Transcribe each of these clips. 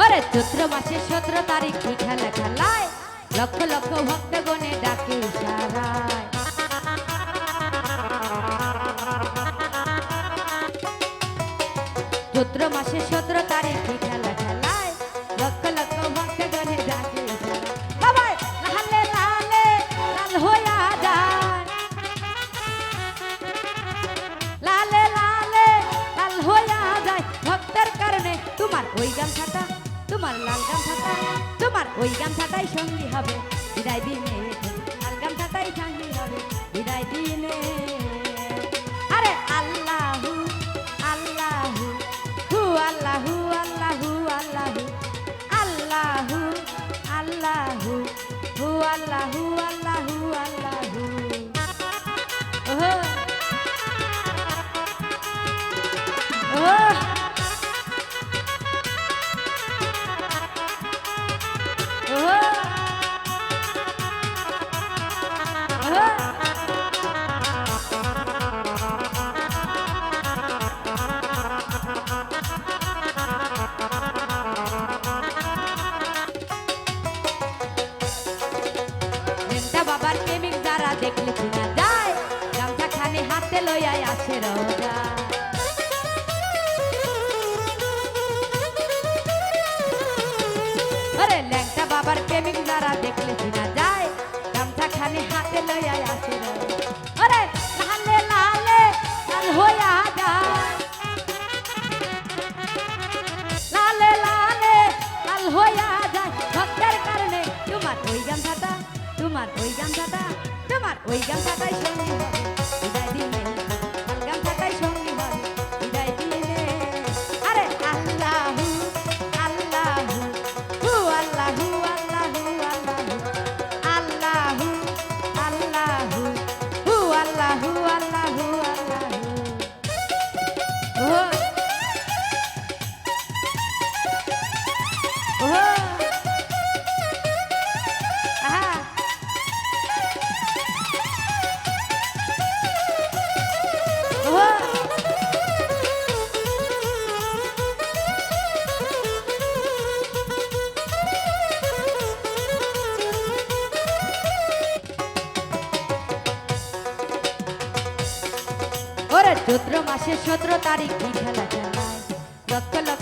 ওরে চৈত্র মাসে সতেরো তারিখ কি খেলা খেলায়। লক্ষ লক্ষ ভক্ত গনে ডাকে সারায়। চৈত্র মাসে সতেরো তারিখ কি খেলা ওই গামছাটাই সঙ্গী হবে। বিদায় দিনে আর গামছাটাই সঙ্গী হবে। বিদায় দিনে। দেখলে চিনা যায়, গামছা খানি হাতে লইয়াই আসে রোজা আরে ল্যাংটা বাবার প্রেমিক যারা দেখলে চিনা যায়, গামছা খানি হাতে লইয়াই আসে রে। চৈত্র মাসের সতেরো তারিখ খেলা খেলায় লক্ষ লক্ষ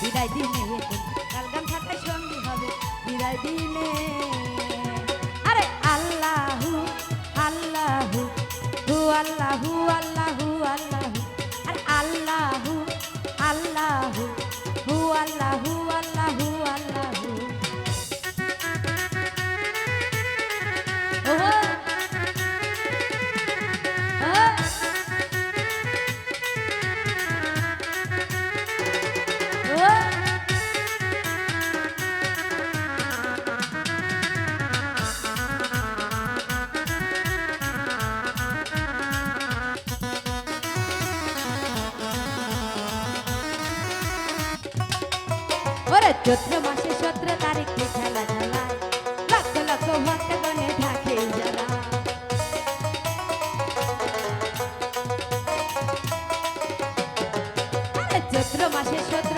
বিদায় দিনে লাল গামছাটাই সঙ্গী হবে। বিদায় দিনে। আরে আল্লাহু আল্লাহু, হু আল্লাহু আল্লাহু আল্লাহু। ওরে চৈত্র মাসে সতেরো তারিখে খেলা খেলায় লক্ষ লক্ষ ভক্ত ঢাকে যারা চৈত্র মাসে সতেরো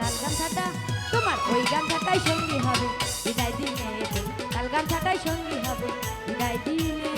লাল গামছাটা, তোমার ওই গামছাটাই সঙ্গী হবে। বিদায় দিনে লাল গামছাটাই সঙ্গী হবে। বিদায় দিনে।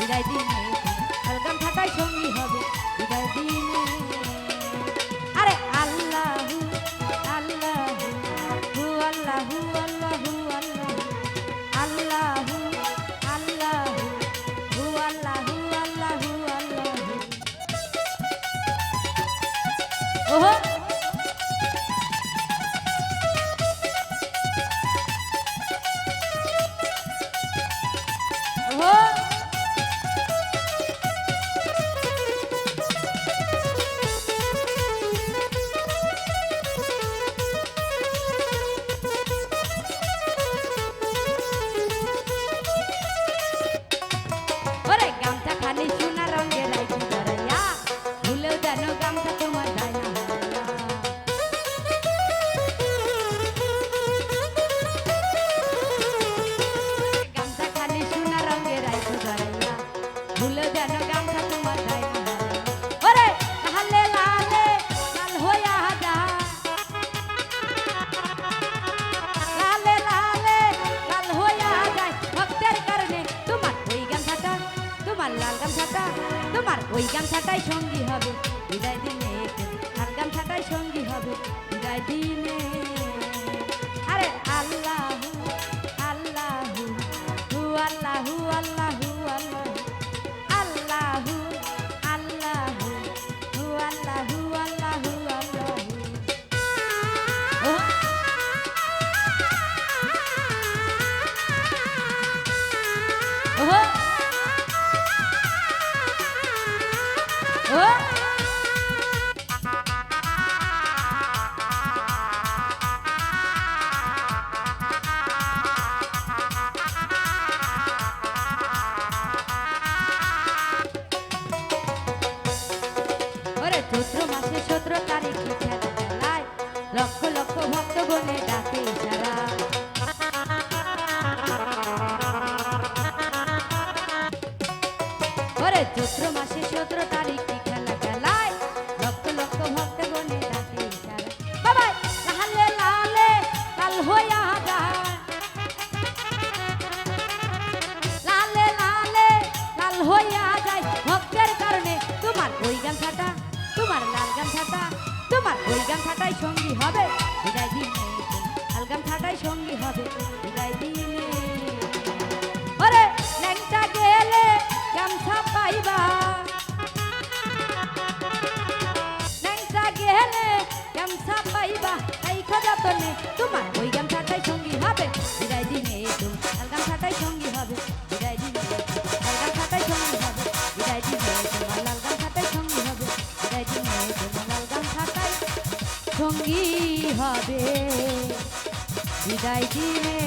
বিদায় দিনে লাল গামছাটাই সঙ্গী হবে, বিদায় দিনে। আরে আল্লাহু আল্লাহু হু আল্লাহু আল্লাহু হু ভুলেও যেন গামছা তোমার হারাইয়া। ওরে লালে লালে লাল হইয়া যায় লালে লালে লাল হইয়া যায় ভক্তের কারণে তোমার ওই গামছাটা, তোমার লাল গামছাটা, তোমার ওই গামছাটাই সঙ্গী হবে। বিদায় দিনে লাল গামছাটাই সঙ্গী হবে। বিদায় দিনে। আরে আল্লাহু তোমার ওই গামছাটা তোমার লাল গামছাটা তোমার ওই গামছাটাই সঙ্গী হবে। বিদায় দিনে লাল সঙ্গী হবে। ল্যাংটা গেলে গামছা পাইবা। ল্যাংটা গেলে গামছা পাইবা। এই খোঁজাতনে তোমার ওই গামছাটাই সঙ্গী হবে। বিদায় দিনে তুমি লাল গামছাটাই সঙ্গী হবে। বিদায় দিনে লাল গামছাটাই সঙ্গী হবে। বিদায় দিনে তোমার লাল গামছাটাই হবে। বিদায় দিনে সঙ্গী হবে। বিদায় দিলে